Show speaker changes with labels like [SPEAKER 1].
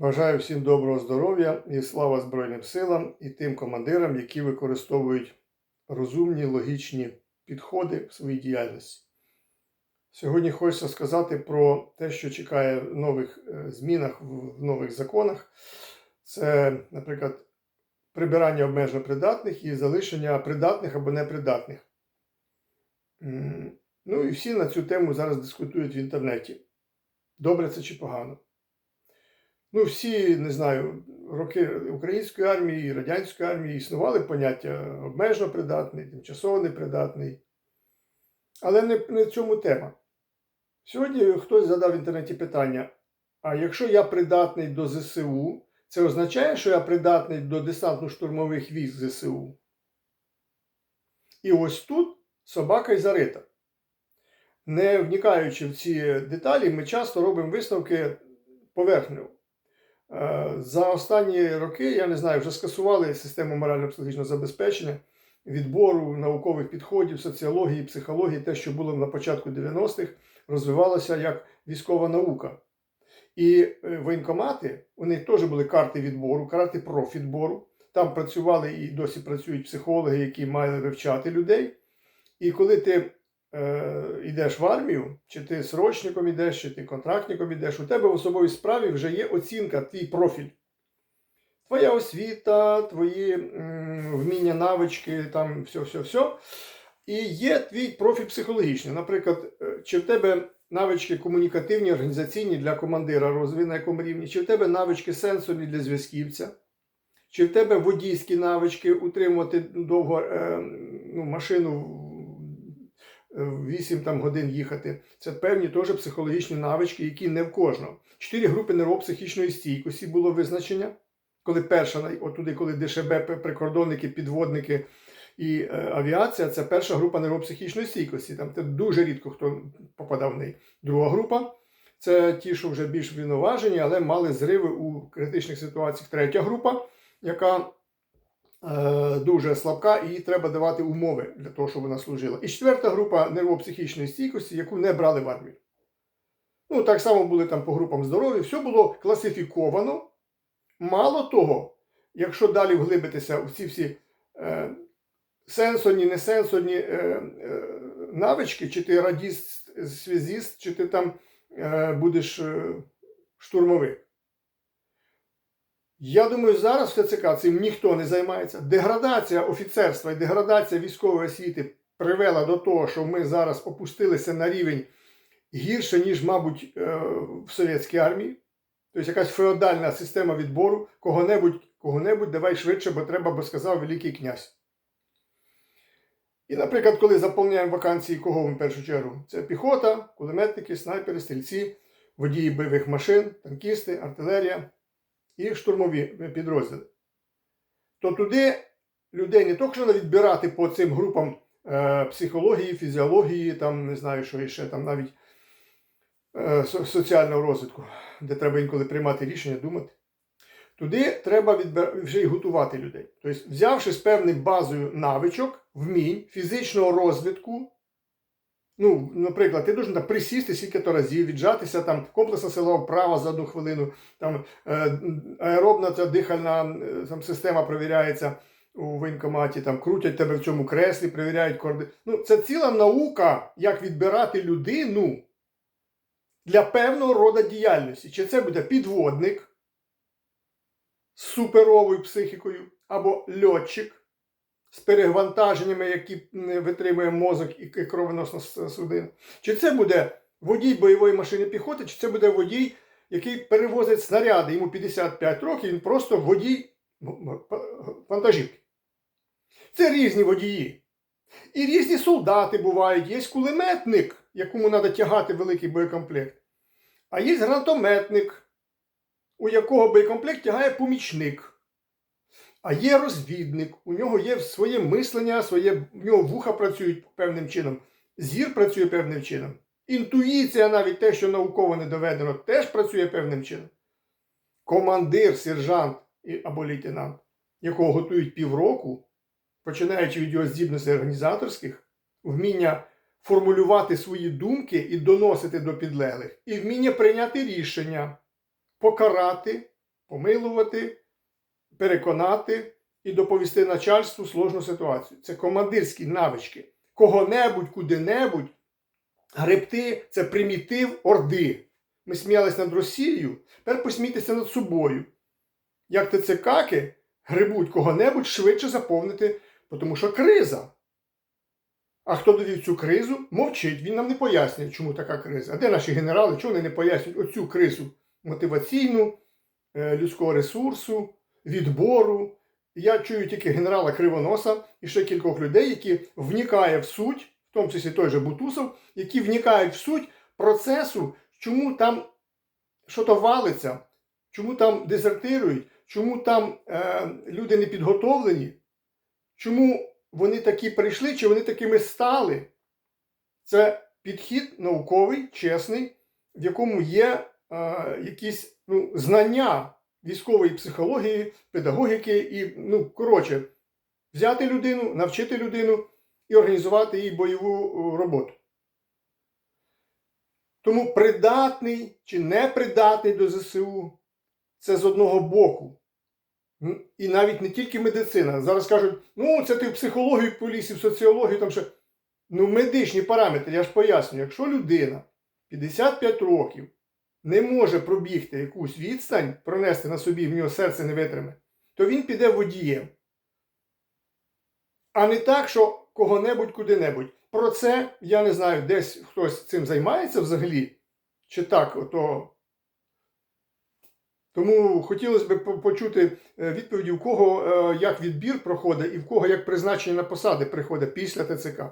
[SPEAKER 1] Бажаю всім доброго здоров'я і слава Збройним силам і тим командирам, які використовують розумні логічні підходи в своїй діяльності. Сьогодні хочеться сказати про те, що чекає в нових е, змінах, в нових законах. Це, наприклад, прибирання обмежено придатних і залишення придатних або непридатних. Ну і всі на цю тему зараз дискутують в інтернеті. Добре це чи погано. Ну, всі, не знаю, роки української армії і радянської армії існували поняття обмежено придатний, тимчасово непридатний. Але не, в цьому тема. Сьогодні хтось задав в інтернеті питання: а якщо я придатний до ЗСУ, це означає, що я придатний до десантно-штурмових військ ЗСУ? І ось тут собака й зарита. Не вникаючи в ці деталі, ми часто робимо висновки поверхнево. Е, За останні роки, я не знаю, вже скасували систему морально-психологічного забезпечення, відбору наукових підходів, соціології, психології, те, що було на початку 90-х, розвивалося як військова наука. І е, воєнкомати, у них теж були карти відбору, карти профідбору. Там працювали і досі працюють психологи, які мали вивчати людей. І коли ти е, йдеш в армію, чи ти срочником йдеш, чи ти контрактником йдеш, у тебе в особовій справі вже є оцінка, твій профіль. Твоя освіта, твої м, вміння, навички, там все-все-все. І є твій профіль психологічний. Наприклад, е, чи в тебе навички комунікативні, організаційні для командира розвитку на якому рівні, чи в тебе навички сенсорні для зв'язківця, чи в тебе водійські навички утримувати довго е, ну, машину 8 там, годин їхати. Це певні теж психологічні навички, які не в кожного. Чотири групи нейропсихічної стійкості було визначення. Коли перша, отуди, коли ДШБ, прикордонники, підводники і е, авіація, це перша група нейропсихічної стійкості. Там це дуже рідко хто попадав в неї. Друга група це ті, що вже більш винуважені, але мали зриви у критичних ситуаціях. Третя група, яка дуже слабка, і їй треба давати умови для того, щоб вона служила. І четверта група нервопсихічної стійкості, яку не брали в армію. Ну, так само були там по групам здоров'я, все було класифіковано. Мало того, якщо далі вглибитися в ці всі е, сенсорні, несенсорні е, е, навички, чи ти радіст, связіст, чи ти там е, будеш е, штурмовик. Я думаю, зараз в ТЦК цим ніхто не займається. Деградація офіцерства і деградація військової освіти привела до того, що ми зараз опустилися на рівень гірше, ніж, мабуть, е, в совєтській армії. Тобто якась феодальна система відбору кого-небудь, кого-небудь давай швидше, бо треба, бо сказав Великий князь. І, наприклад, коли заповняємо вакансії, кого в першу чергу? Це піхота, кулеметники, снайпери, стрільці, водії бойових машин, танкісти, артилерія і штурмові підрозділи. То туди людей не тільки треба відбирати по цим групам е, психології, фізіології, там не знаю, що ще там навіть е, соціального розвитку, де треба інколи приймати рішення, думати. Туди треба відбир... вже й готувати людей. Тобто, взявши з певною базою навичок, вмінь, фізичного розвитку. Ну, наприклад, ти должен присісти скільки-то разів, віджатися там комплексна силова вправа за одну хвилину, там е, аеробна ця дихальна е, там, система перевіряється у воєнкоматі, там крутять тебе в цьому креслі, перевіряють корди. Ну, це ціла наука, як відбирати людину для певного роду діяльності. Чи це буде підводник з суперовою психікою, або льотчик з перевантаженнями, які витримує мозок і кровоносна судина. Чи це буде водій бойової машини піхоти, чи це буде водій, який перевозить снаряди, йому 55 років, він просто водій вантажівки. Це різні водії. І різні солдати бувають. Є кулеметник, якому треба тягати великий боєкомплект. А є гранатометник, у якого боєкомплект тягає помічник. А є розвідник, у нього є своє мислення, своє, в нього вуха працюють певним чином, зір працює певним чином. Інтуїція, навіть те, що науково не доведено, теж працює певним чином. Командир, сержант або лейтенант, якого готують півроку, починаючи від його здібностей організаторських, вміння формулювати свої думки і доносити до підлеглих, і вміння прийняти рішення, покарати помилувати, переконати і доповісти начальству сложну ситуацію. Це командирські навички. Кого-небудь, куди-небудь гребти це примітив орди. Ми сміялись над Росією, тепер посмійтеся над собою. Як ТЦКки грибуть кого-небудь швидше заповнити, тому що криза. А хто довів цю кризу, мовчить. Він нам не пояснює, чому така криза. А де наші генерали? Чому вони не пояснюють оцю кризу мотиваційну, е, людського ресурсу, відбору? Я чую тільки генерала Кривоноса і ще кількох людей, які вникає в суть, в тому числі той же Бутусов, які вникають в суть процесу, чому там що то валиться, чому там дезертирують, чому там е, люди не підготовлені, чому вони такі прийшли, чи вони такими стали. Це підхід науковий, чесний, в якому є е, якісь ну, знання військової психології, педагогіки і, ну, коротше, взяти людину, навчити людину і організувати їй бойову е, роботу. Тому придатний чи непридатний до ЗСУ це з одного боку. І навіть не тільки медицина. Зараз кажуть, ну це ти в психологію поліз, і в соціологію там ще. Ну, медичні параметри, я ж пояснюю, якщо людина 55 років не може пробігти якусь відстань, пронести на собі, в нього серце не витриме, то він піде водієм. А не так, що кого-небудь куди-небудь. Про це я не знаю, десь хтось цим займається взагалі, чи так, ото. Тому хотілося б почути е, відповіді, у кого е, як відбір проходить і в кого як призначення на посади приходить після ТЦК.